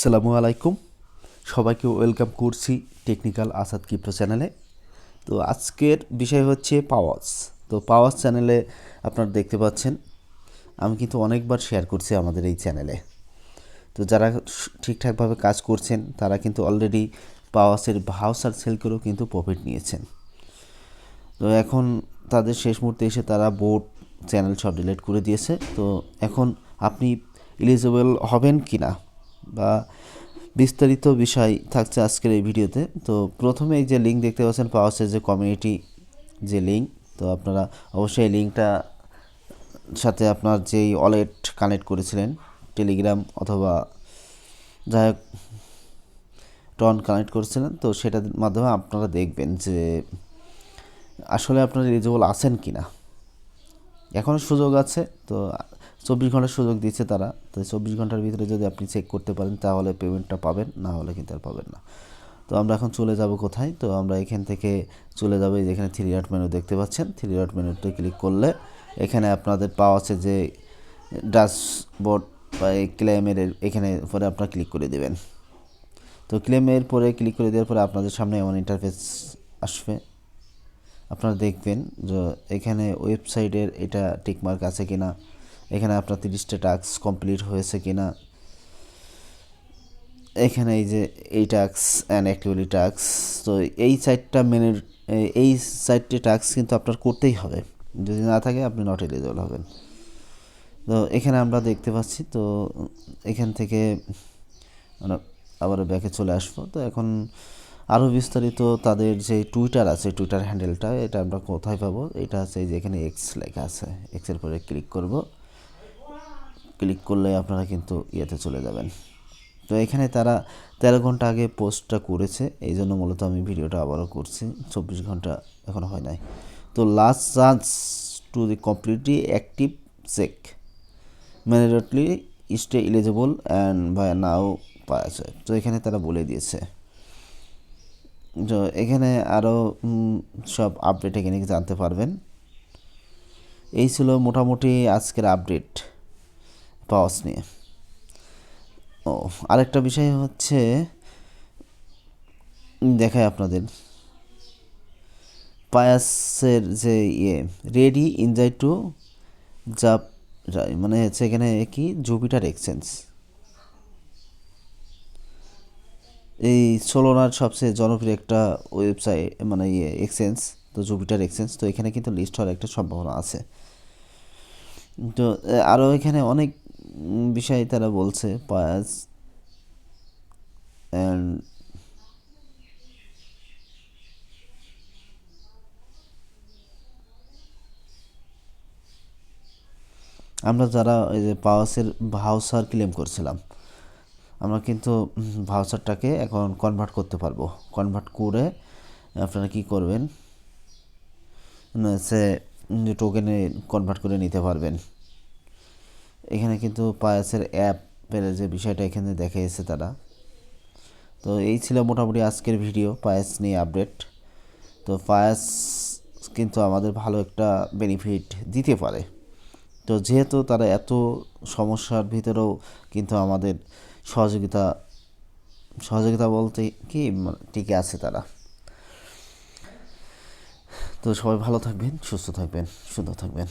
আসসালামু আলাইকুম। সবাইকে ওয়েলকাম করছি টেকনিক্যাল আসাদ ক্রিপ্টো চ্যানেলে। তো আজকের বিষয় হচ্ছে পাওয়াস তো পাওয়াস চ্যানেলে আপনারা দেখতে পাচ্ছেন, আমি কিন্তু অনেকবার শেয়ার করছি আমাদের এই চ্যানেলে। তো যারা ঠিকঠাকভাবে কাজ করছেন, তারা কিন্তু অলরেডি পাওয়াসের ভাউসার সেল করেও কিন্তু প্রফিট নিয়েছেন। তো এখন তাদের শেষ মুহূর্তে এসে তারা বোর্ড চ্যানেল সব ডিলিট করে দিয়েছে। তো এখন আপনি এলিজিবল হবেন কি না বা বিস্তারিত বিষয় থাকছে আজকের এই ভিডিওতে। তো প্রথমে এই যে লিঙ্ক দেখতে পাচ্ছেন পাওয়াসের যে কমিউনিটি যে লিঙ্ক তো আপনারা অবশ্যই এই লিঙ্কটা সাথে আপনার যেই ওয়ালেট কানেক্ট করেছিলেন টেলিগ্রাম অথবা যাই হোক টন কানেক্ট করেছিলেন, তো সেটার মাধ্যমে আপনারা দেখবেন যে আসলে আপনারা এলিজিবল আছেন কি না এখনও সুযোগ আছে, তো চব্বিশ ঘণ্টার সুযোগ দিচ্ছে তারা। তো চব্বিশ ঘণ্টার ভিতরে যদি আপনি চেক করতে পারেন, তাহলে পেমেন্টটা পাবেন, না হলে কিন্তু আর পাবেন না। তো আমরা এখন চলে যাব কোথায়? তো আমরা এখান থেকে চলে যাব এই যেখানে থ্রি ডট মেনু দেখতে পাচ্ছেন। থ্রি ডট মেনুতে ক্লিক করলে এখানে আপনাদের পাওয়া আছে যে ড্যাশবোর্ড বা এই ক্লেমের এখানে পরে আপনারা ক্লিক করে দেবেন। তো ক্লেমের পরে ক্লিক করে দেওয়ার পরে আপনাদের সামনে এমন ইন্টারফেস আসবে। আপনারা দেখবেন যে এখানে ওয়েবসাইটের এটা টিকমার্ক আছে কিনা, এখানে আপনার তিরিশটা টাস্ক কমপ্লিট হয়েছে কিনা, এখানে এই যে এই টাস্ক অ্যান্ড অ্যাক্টিভিটি টাস্ক, তো এই সাইটটা মেনে, এই সাইটটি টাস্ক কিন্তু আপনার করতেই হবে। যদি না থাকে আপনি নট এলিজিবল হবেন। তো এখানে আমরা দেখতে পাচ্ছি, তো এখান থেকে আবার ব্যাকে চলে আসব। তো এখন আরও বিস্তারিত তাদের যে টুইটার আছে টুইটার হ্যান্ডেলটা এটা আমরা কোথায় পাবো? এটা আছে এই যে এখানে এক্স লেখা আছে। এক্সের পরে ক্লিক করব। ক্লিক করলে আপনারা কিন্তু ইয়েতে চলে যাবেন। তো এখানে তারা তেরো ঘণ্টা আগে পোস্টটা করেছে, এই জন্য মূলত আমি ভিডিওটা আবারও করছি। চব্বিশ ঘণ্টা এখনও হয় নাই। তো last chance to the completely active check mandatorily stay eligible and buy now পাওয়া যায়। তো এখানে তারা বলে দিয়েছে। এখানে আরও সব আপডেট এখানে জানতে পারবেন। এই ছিল মোটামুটি আজকের আপডেট পাওয়াস নিয়ে। ও, আরেকটা বিষয় হচ্ছে দেখায় আপনাদের। পায়াসের যে ইয়ে রেডি ইনজাই টু জাপ মানে হচ্ছে এখানে কি? জুপিটার এক্সচেঞ্জ এই সোলোনার সবচেয়ে জনপ্রিয় একটা ওয়েবসাইট মানে ইয়ে এক্সচেঞ্জ তো জুপিটার এক্সচেঞ্জ তো এখানে কিন্তু লিস্ট হওয়ার একটা সম্ভাবনা আছে। তো আরও এখানে অনেক বিষয় তারা বলছে পায়াস অ্যান্ড আমরা যারা এই যে পাওয়াসের ভাউসার ক্লেম করছিলাম আমরা কিন্তু ভাউচারটাকে এখন কনভার্ট করতে পারব। কনভার্ট করে আপনারা কি করবেন? সে টোকেনে কনভার্ট করে নিতে পারবেন। এখানে কিন্তু পায়াসের অ্যাপের যে বিষয়টা এখানে দেখিয়েছে তারা। তো এই ছিল মোটামুটি আজকের ভিডিও পায়াস নিয়ে আপডেট তো পায়াস কিন্তু আমাদের ভালো একটা বেনিফিট দিতে পারে। তো যেহেতু তারা এত সমস্যার ভিতরেও কিন্তু আমাদের সহযোগিতা সহযোগিতা বলতে কি মানে টিকে আছে তারা। তো সবাই ভালো থাকবেন, সুস্থ থাকবেন, সুন্দর থাকবেন।